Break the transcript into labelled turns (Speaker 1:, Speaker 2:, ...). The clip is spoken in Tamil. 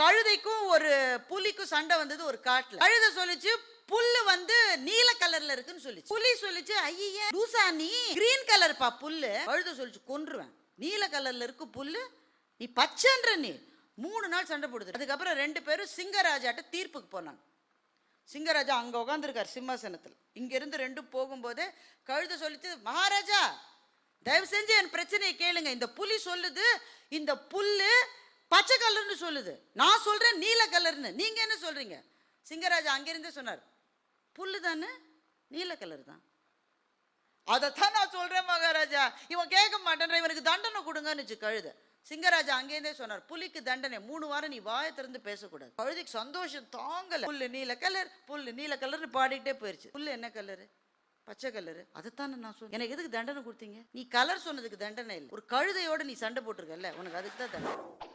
Speaker 1: கழுதைக்கும் ஒரு புலிக்கும் சண்டை வந்தது ஒரு காட்டுல. கழுதை சொல்லிச்சு புல்லு வந்து நீல கலர்ல இருக்குன்னு சொல்லிச்சு. புலி சொல்லிச்சு ஐயே லூசா நீ கிரீன் கலர் பா புல்லு. கழுத சொல்லிச்சு கொன்றுவேன். நீல கலர்ல இருக்கு புல்லு நீ பச்சைன்ற நீ. மூணு நாள் சண்டை போடுது. அதுக்கப்புறம் ரெண்டு பேரும் சிங்கராஜாட்ட தீர்ப்புக்கு போனாங்க. சிங்கராஜா அங்க உட்காந்துருக்கார் சிம்மாசனத்தில். இங்க இருந்து ரெண்டும் போகும்போது கழுத சொல்லிச்சு மகாராஜா தயவு செஞ்சு என் பிரச்சனையை கேளுங்க. இந்த புலி சொல்லுது இந்த புல்லு பச்சை கலர்னு சொல்லுது. நான் சொல்கிறேன் நீல கலர்னு. நீங்கள் என்ன சொல்கிறீங்க சிங்கராஜா அங்கேருந்தே சொன்னார். புல்லு தானே? நீல கலர் தான். அதைத்தான் நான் சொல்கிறேன் மகாராஜா. இவன் கேட்க மாட்டேன்ற இவனுக்கு தண்டனை கொடுங்கன்னுச்சு கழுத. சிங்கராஜா அங்கேருந்தே சொன்னார் புலிக்கு தண்டனை. மூணு வாரம் நீ வாயை திறந்து பேசக்கூடாது. கழுதிக்கு சந்தோஷம் தாங்கல. புல்லு நீல கலர் புல்லு நீல கலர்னு பாடிக்கிட்டே போயிருச்சு. புல்லு என்ன கலரு? பச்சை கலரு. அதைத்தானே நான் சொல்றேன் எனக்கு எதுக்கு தண்டனை கொடுத்தீங்க? நீ கலர் சொன்னதுக்கு தண்டனை இல்லை. ஒரு கழுதையோட நீ சண்டை போட்டிருக்கல உனக்கு அதுக்கு தான் தண்டனை.